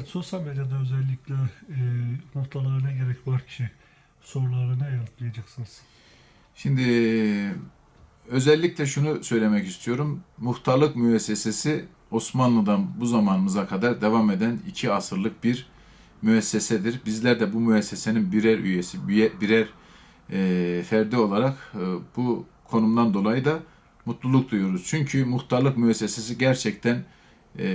Evet, sosyal medyada özellikle e, muhtarlara ne gerek var ki sorulara yanıtlayacaksınız? Şimdi özellikle şunu söylemek istiyorum. Muhtarlık müessesesi Osmanlı'dan bu zamanımıza kadar devam eden iki asırlık bir müessesedir. Bizler de bu müessesenin birer üyesi, birer e, ferdi olarak e, bu konumdan dolayı da mutluluk duyuyoruz. Çünkü muhtarlık müessesesi gerçekten e,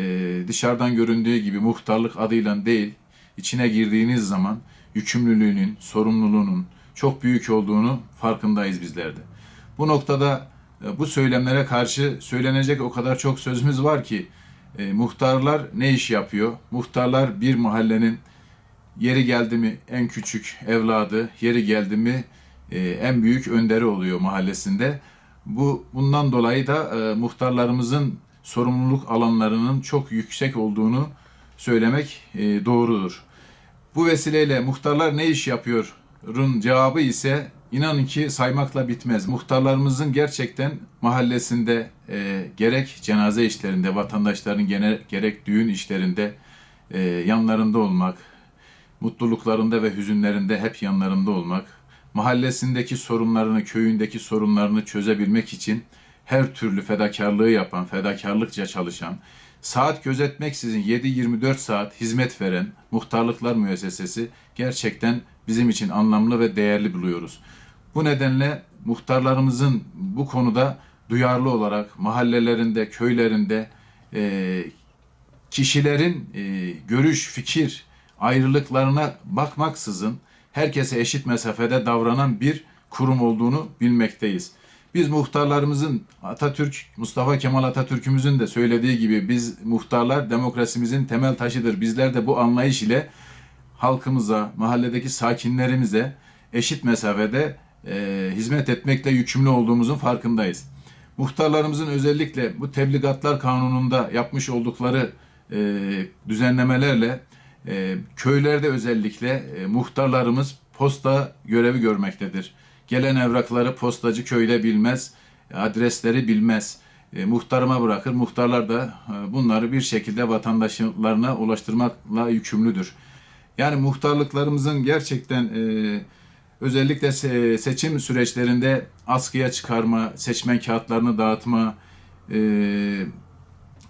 dışarıdan göründüğü gibi muhtarlık adıyla değil, içine girdiğiniz zaman yükümlülüğünün, sorumluluğunun çok büyük olduğunu farkındayız bizler de. Bu noktada e, bu söylemlere karşı söylenecek o kadar çok sözümüz var ki e, muhtarlar ne iş yapıyor? Muhtarlar bir mahallenin yeri geldi mi en küçük evladı, yeri geldi mi e, en büyük önderi oluyor mahallesinde. Bu bundan dolayı da e, muhtarlarımızın sorumluluk alanlarının çok yüksek olduğunu söylemek e, doğrudur. Bu vesileyle muhtarlar ne iş yapıyor'un cevabı ise inanın ki saymakla bitmez. Muhtarlarımızın gerçekten mahallesinde e, gerek cenaze işlerinde, vatandaşların gene, gerek düğün işlerinde e, yanlarında olmak, mutluluklarında ve hüzünlerinde hep yanlarında olmak, mahallesindeki sorunlarını, köyündeki sorunlarını çözebilmek için her türlü fedakarlığı yapan, fedakarlıkça çalışan, saat gözetmeksizin 7-24 saat hizmet veren muhtarlıklar müessesesi gerçekten bizim için anlamlı ve değerli buluyoruz. Bu nedenle muhtarlarımızın bu konuda duyarlı olarak mahallelerinde, köylerinde e, kişilerin e, görüş, fikir ayrılıklarına bakmaksızın herkese eşit mesafede davranan bir kurum olduğunu bilmekteyiz. Biz muhtarlarımızın Atatürk, Mustafa Kemal Atatürk'ümüzün de söylediği gibi biz muhtarlar demokrasimizin temel taşıdır. Bizler de bu anlayış ile halkımıza, mahalledeki sakinlerimize eşit mesafede e, hizmet etmekle yükümlü olduğumuzun farkındayız. Muhtarlarımızın özellikle bu tebligatlar kanununda yapmış oldukları e, düzenlemelerle e, köylerde özellikle e, muhtarlarımız posta görevi görmektedir. Gelen evrakları postacı köyde bilmez, adresleri bilmez. E, muhtarıma bırakır. Muhtarlar da e, bunları bir şekilde vatandaşlarına ulaştırmakla yükümlüdür. Yani muhtarlıklarımızın gerçekten e, özellikle se- seçim süreçlerinde askıya çıkarma, seçmen kağıtlarını dağıtma, e,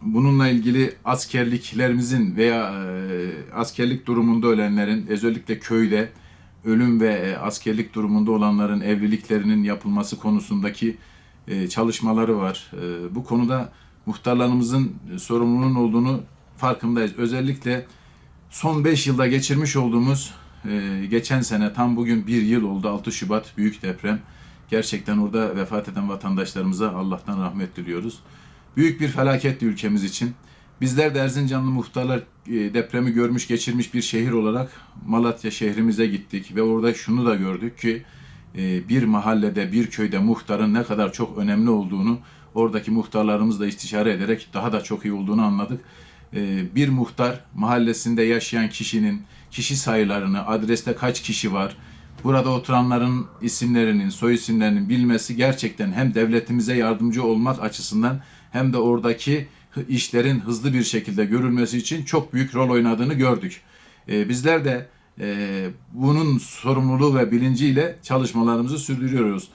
bununla ilgili askerliklerimizin veya e, askerlik durumunda ölenlerin özellikle köyde ölüm ve e, askerlik durumunda olanların evliliklerinin yapılması konusundaki e, çalışmaları var. E, bu konuda muhtarlarımızın sorumluluğunun olduğunu farkındayız. Özellikle son 5 yılda geçirmiş olduğumuz geçen sene tam bugün bir yıl oldu 6 Şubat büyük deprem. Gerçekten orada vefat eden vatandaşlarımıza Allah'tan rahmet diliyoruz. Büyük bir felaketti ülkemiz için. Bizler de Erzincanlı muhtarlar e, depremi görmüş geçirmiş bir şehir olarak Malatya şehrimize gittik ve orada şunu da gördük ki e, bir mahallede bir köyde muhtarın ne kadar çok önemli olduğunu oradaki muhtarlarımızla istişare ederek daha da çok iyi olduğunu anladık. E, Bir muhtar mahallesinde yaşayan kişinin kişi sayılarını, adreste kaç kişi var, burada oturanların isimlerinin, soy isimlerinin bilmesi gerçekten hem devletimize yardımcı olmak açısından hem de oradaki işlerin hızlı bir şekilde görülmesi için çok büyük rol oynadığını gördük. Ee, bizler de e, bunun sorumluluğu ve bilinciyle çalışmalarımızı sürdürüyoruz.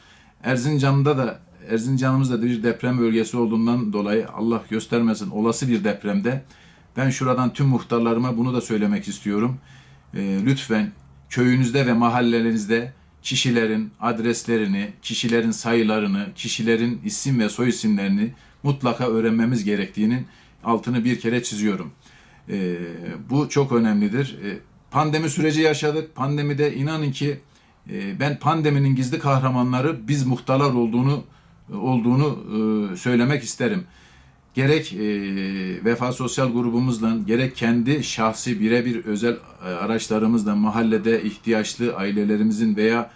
Erzincan'da da Erzincan'ımız da bir deprem bölgesi olduğundan dolayı Allah göstermesin olası bir depremde ben şuradan tüm muhtarlarıma bunu da söylemek istiyorum. Ee, lütfen köyünüzde ve mahallelerinizde kişilerin adreslerini, kişilerin sayılarını, kişilerin isim ve soy isimlerini mutlaka öğrenmemiz gerektiğinin altını bir kere çiziyorum. Ee, bu çok önemlidir. Ee, pandemi süreci yaşadık. Pandemide inanın ki e, ben pandeminin gizli kahramanları biz muhtarlar olduğunu olduğunu e, söylemek isterim gerek e, Vefa Sosyal grubumuzla gerek kendi şahsi birebir özel e, araçlarımızla mahallede ihtiyaçlı ailelerimizin veya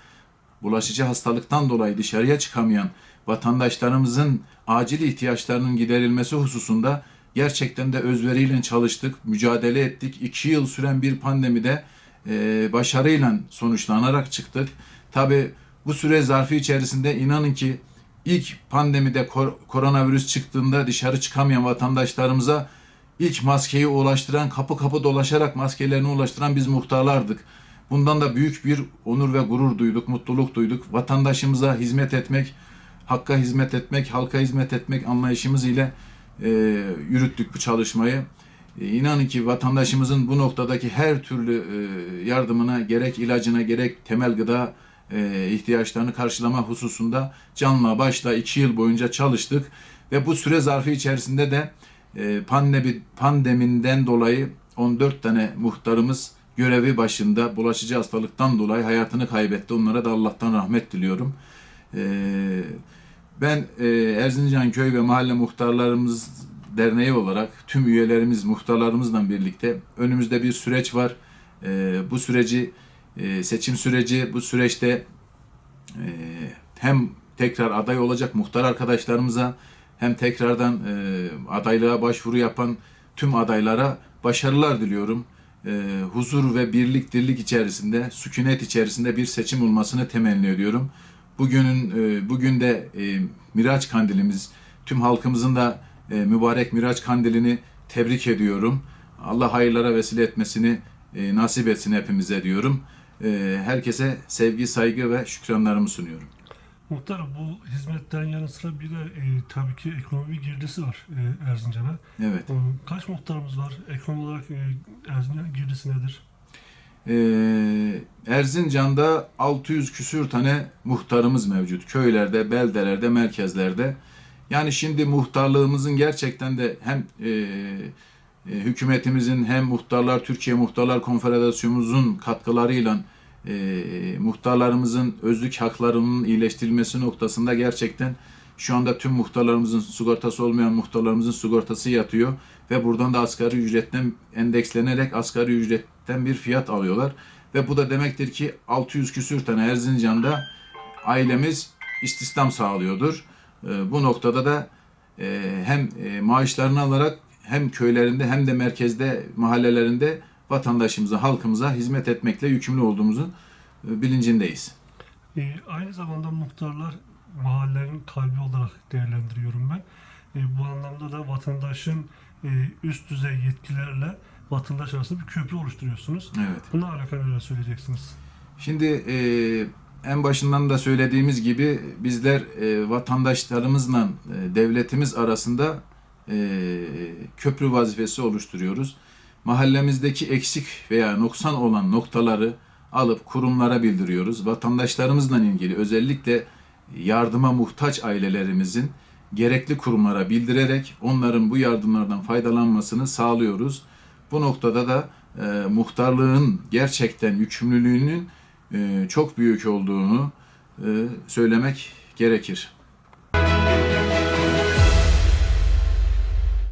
bulaşıcı hastalıktan dolayı dışarıya çıkamayan vatandaşlarımızın acil ihtiyaçlarının giderilmesi hususunda gerçekten de özveriyle çalıştık, mücadele ettik. İki yıl süren bir pandemide e, başarıyla sonuçlanarak çıktık. Tabi bu süre zarfı içerisinde inanın ki ilk pandemide kor- koronavirüs çıktığında dışarı çıkamayan vatandaşlarımıza ilk maskeyi ulaştıran, kapı kapı dolaşarak maskelerini ulaştıran biz muhtarlardık. Bundan da büyük bir onur ve gurur duyduk, mutluluk duyduk. Vatandaşımıza hizmet etmek, hakka hizmet etmek, halka hizmet etmek anlayışımız ile e, yürüttük bu çalışmayı. E, inanın ki vatandaşımızın bu noktadaki her türlü e, yardımına, gerek ilacına, gerek temel gıda e, ihtiyaçlarını karşılama hususunda canla başla iki yıl boyunca çalıştık. Ve bu süre zarfı içerisinde de e, pandemi, pandeminden dolayı 14 tane muhtarımız görevi başında bulaşıcı hastalıktan dolayı hayatını kaybetti. Onlara da Allah'tan rahmet diliyorum. Ee, ben e, Erzincan Köy ve Mahalle Muhtarlarımız Derneği olarak tüm üyelerimiz, muhtarlarımızla birlikte önümüzde bir süreç var. Ee, bu süreci, e, seçim süreci, bu süreçte e, hem tekrar aday olacak muhtar arkadaşlarımıza hem tekrardan e, adaylığa başvuru yapan tüm adaylara başarılar diliyorum. E, huzur ve birlik dirlik içerisinde, sükunet içerisinde bir seçim olmasını temenni ediyorum. Bugünün bugün de e, Miraç Kandilimiz, tüm halkımızın da mübarek Miraç Kandilini tebrik ediyorum. Allah hayırlara vesile etmesini nasip etsin hepimize diyorum. E, herkese sevgi, saygı ve şükranlarımı sunuyorum. Muhtarım bu hizmetlerin yanı sıra bir de e, tabii ki ekonomi girdisi var e, Erzincan'a. Evet. E, kaç muhtarımız var? Ekonomi olarak e, Erzincan girdisi nedir? Ee, Erzincan'da 600 küsür tane muhtarımız mevcut. Köylerde, beldelerde, merkezlerde. Yani şimdi muhtarlığımızın gerçekten de hem e, e, hükümetimizin hem Muhtarlar Türkiye Muhtarlar Konfederasyonumuzun katkılarıyla e, muhtarlarımızın özlük haklarının iyileştirilmesi noktasında gerçekten şu anda tüm muhtarlarımızın sigortası olmayan muhtarlarımızın sigortası yatıyor ve buradan da asgari ücretten endekslenerek asgari ücretten bir fiyat alıyorlar. Ve bu da demektir ki 600 küsür tane Erzincan'da ailemiz istihdam sağlıyordur. E, bu noktada da e, hem e, maaşlarını alarak hem köylerinde hem de merkezde mahallelerinde vatandaşımıza, halkımıza hizmet etmekle yükümlü olduğumuzun e, bilincindeyiz. E, aynı zamanda muhtarlar mahallenin kalbi olarak değerlendiriyorum ben. E, bu anlamda da vatandaşın e, üst düzey yetkilerle vatandaş arasında bir köprü oluşturuyorsunuz. Evet. Buna alakalı neler söyleyeceksiniz? Şimdi e, en başından da söylediğimiz gibi bizler e, vatandaşlarımızla e, devletimiz arasında e, köprü vazifesi oluşturuyoruz. Mahallemizdeki eksik veya noksan olan noktaları alıp kurumlara bildiriyoruz. Vatandaşlarımızla ilgili özellikle yardıma muhtaç ailelerimizin gerekli kurumlara bildirerek onların bu yardımlardan faydalanmasını sağlıyoruz. Bu noktada da e, muhtarlığın gerçekten yükümlülüğünün e, çok büyük olduğunu e, söylemek gerekir.